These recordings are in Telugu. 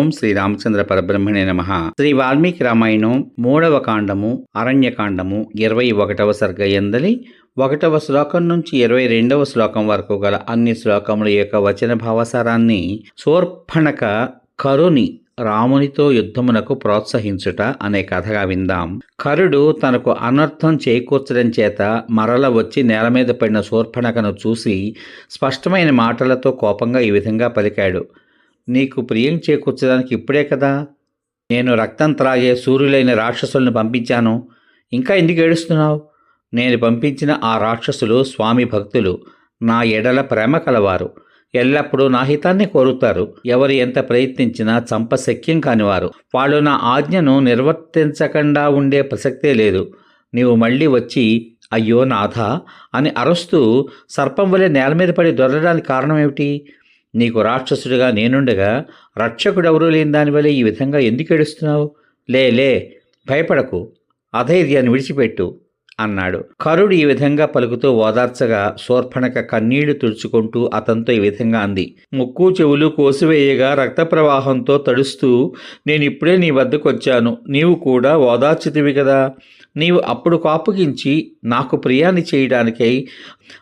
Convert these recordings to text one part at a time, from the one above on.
ఓం శ్రీ రామచంద్ర పరబ్రహ్మణే నమ. శ్రీ వాల్మీకి రామాయణం మూడవ కాండము అరణ్యకాండము ఇరవై ఒకటవ సర్గ ఎందలి ఒకటవ శ్లోకం నుంచి ఇరవై రెండవ శ్లోకం వరకు గల అన్ని శ్లోకముల యొక్క వచన భావసారాన్ని శూర్పణక కరుని రామునితో యుద్ధమునకు ప్రోత్సహించుట అనే కథగా విందాం. కరుడు తనకు అనర్థం చేకూర్చడం చేత మరల వచ్చి నేల మీద పడిన శూర్పణకను చూసి స్పష్టమైన మాటలతో కోపంగా ఈ విధంగా పలికాడు. నీకు ప్రియం చేకూర్చడానికి ఇప్పుడే కదా. నేను రక్తం త్రాగే సూర్యులైన రాక్షసులను పంపించాను. ఇంకా ఎందుకు ఏడుస్తున్నావు? నేను పంపించిన ఆ రాక్షసులు స్వామి భక్తులు. నా ఎడల ప్రేమ కలవారు. ఎల్లప్పుడూ నా హితాన్ని కోరుతారు. ఎవరు ఎంత ప్రయత్నించినా చంప శక్యం కానివారు. వాళ్ళు నా ఆజ్ఞను నిర్వర్తించకుండా ఉండే ప్రసక్తే లేదు. నీవు మళ్ళీ వచ్చి అయ్యో నాథ అని అరుస్తూ సర్పం వలె నేల మీద పడి దొరలడానికి కారణం ఏమిటి? నీకు రాక్షసుడిగా నేనుండగా రక్షకుడెవరూ లేని దాని ఈ విధంగా ఎందుకు ఏడుస్తున్నావు? లే లే భయపడకు. అధైర్యాన్ని విడిచిపెట్టు. అన్నాడు. కరుడు ఈ విధంగా పలుకుతూ ఓదార్చగా శూర్పణక కన్నీళ్ళు తుడుచుకుంటూ అతనితో ఈ విధంగా అంది. ముక్కు చెవులు కోసివేయగా రక్త ప్రవాహంతో తడుస్తూ నేను ఇప్పుడే నీ వద్దకు వచ్చాను. నీవు కూడా ఓదార్చితివి కదా. నీవు అప్పుడు కాపుగించి నాకు ప్రియాన్ని చేయడానికై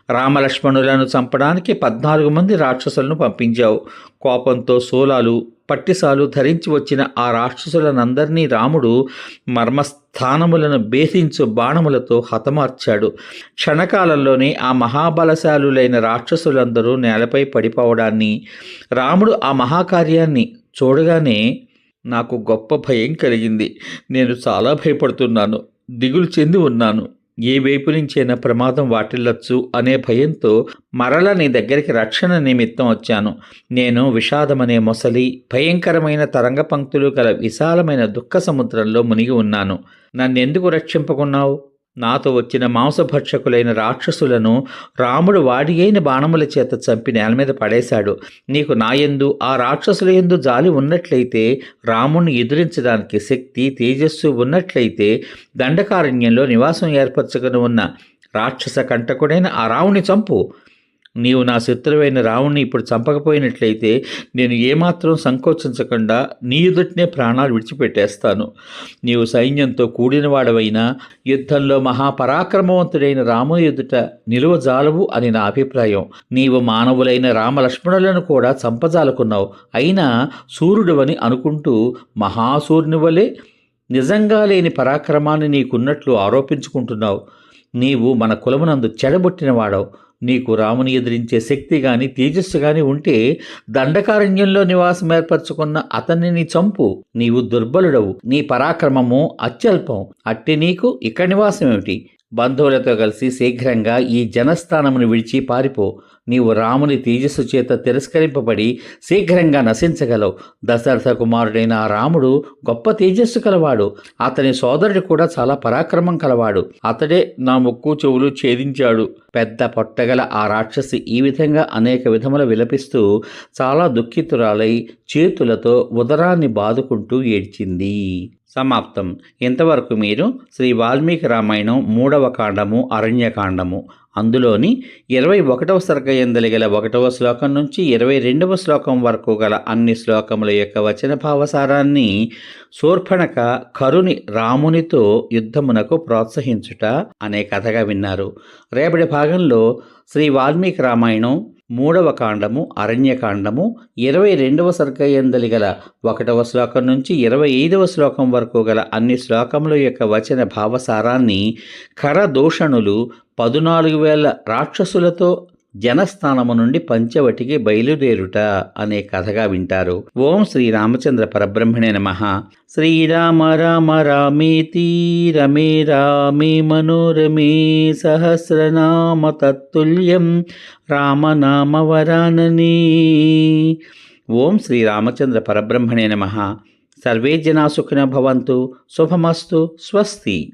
రామలక్ష్మణులను చంపడానికి పద్నాలుగు మంది రాక్షసులను పంపించావు. కోపంతో సోలాలు పట్టిసాలు ధరించి వచ్చిన ఆ రాక్షసులనందరినీ రాముడు మర్మస్థానములను భేదించు బాణములతో హతమార్చాడు. క్షణకాలంలోనే ఆ మహాబలశాలులైన రాక్షసులందరూ నేలపై పడిపోవడాన్ని రాముడు ఆ మహాకార్యాన్ని చూడగానే నాకు గొప్ప భయం కలిగింది. నేను చాలా భయపడుతున్నాను దిగులు చెంది ఉన్నాను. ఏ వైపు నుంచైనా ప్రమాదం వాటిల్లొచ్చు అనే భయంతో మరల నీ దగ్గరికి రక్షణ నిమిత్తం వచ్చాను. నేను విషాదమనే మొసలి భయంకరమైన తరంగ పంక్తులు గల విశాలమైన దుఃఖ సముద్రంలో మునిగి ఉన్నాను. నన్నెందుకు రక్షింపకున్నావు? నాతో వచ్చిన మాంసభక్షకులైన రాక్షసులను రాముడు వాడి అయిన బాణముల చేత చంపి నేల మీద పడేశాడు. నీకు నాయందు ఆ రాక్షసుల ఎందు జాలి ఉన్నట్లయితే రాముణ్ణి ఎదిరించడానికి శక్తి తేజస్సు ఉన్నట్లయితే దండకారణ్యంలో నివాసం ఏర్పరచుకుని ఉన్న రాక్షస కంటకుడైన ఆ రావుని చంపు. నీవు నా శత్రువైన రావుణ్ణి ఇప్పుడు చంపకపోయినట్లయితే నేను ఏమాత్రం సంకోచించకుండా నీ ఎదుటినే ప్రాణాలు విడిచిపెట్టేస్తాను. నీవు సైన్యంతో కూడినవాడవైనా యుద్ధంలో మహాపరాక్రమవంతుడైన రాముని ఎదుట నిలువజాలవు అని నా అభిప్రాయం. నీవు మానవులైన రామలక్ష్మణులను కూడా చంపజాలుకున్నావు. అయినా సూర్యుడవని అనుకుంటూ మహాసూర్యుని వలె నిజంగా లేని పరాక్రమాన్ని నీకున్నట్లు ఆరోపించుకుంటున్నావు. నీవు మన కులమునందు చెడబొట్టినవాడవు నీకు రాముని ఎదిరించే శక్తి గాని తేజస్సు గాని ఉంటే దండకారణ్యంలో నివాసం ఏర్పరచుకున్న అతన్ని నీ చంపు. నీవు దుర్బలుడవు. నీ పరాక్రమము అత్యల్పం. అట్టి నీకు ఇక్కడ నివాసం ఏమిటి బంధువులతో కలిసి శీఘ్రంగా ఈ జనస్థానమును విడిచి పారిపో. నీవు రాముని తేజస్సు చేత తిరస్కరింపబడి శీఘ్రంగా నశించగలవు. దశరథ కుమారుడైన రాముడు గొప్ప తేజస్సు కలవాడు. అతని సోదరుడు కూడా చాలా పరాక్రమం కలవాడు. అతడే నా ముక్కు చెవులు ఛేదించాడు. పెద్ద పొట్టగల ఆ రాక్షసి ఈ విధంగా అనేక విధముల విలపిస్తూ చాలా దుఃఖితురాలై చేతులతో ఉదరాన్ని బాదుకుంటూ ఏడ్చింది. సమాప్తం. ఇంతవరకు మీరు శ్రీ వాల్మీకి రామాయణం మూడవ కాండము అరణ్యకాండము అందులోని ఇరవై ఒకటవ సర్గయందలి గల ఒకటవ శ్లోకం నుంచి ఇరవై రెండవ శ్లోకం వరకు గల అన్ని శ్లోకముల యొక్క వచన భావసారాన్ని శూర్పణక కరుని రామునితో యుద్ధమునకు ప్రోత్సహించుట అనే కథగా విన్నారు. రేపటి భాగంలో శ్రీ వాల్మీకి రామాయణం మూడవ కాండము అరణ్యకాండము ఇరవై రెండవ సర్గయందలి గల ఒకటవ శ్లోకం నుంచి ఇరవై ఐదవ శ్లోకం వరకు గల అన్ని శ్లోకముల యొక్క వచన భావసారాన్ని ఖరదూషణులు పదునాలుగు వేల రాక్షసులతో జనస్థానము నుండి పంచవటికి బయలుదేరుట అనే కథగా వింటారు. ఓం శ్రీ రామచంద్ర పరబ్రహ్మణే నమ. శ్రీరామ రామ రామేతి రమే రామే మనోరమే సహస్రనామ తత్తుల్యం రామనామ వరాననే ఓం శ్రీ రామచంద్ర పరబ్రహ్మణే నమ. సర్వే జనా సుఖిన భవంతు. శుభమస్తు. స్వస్తి.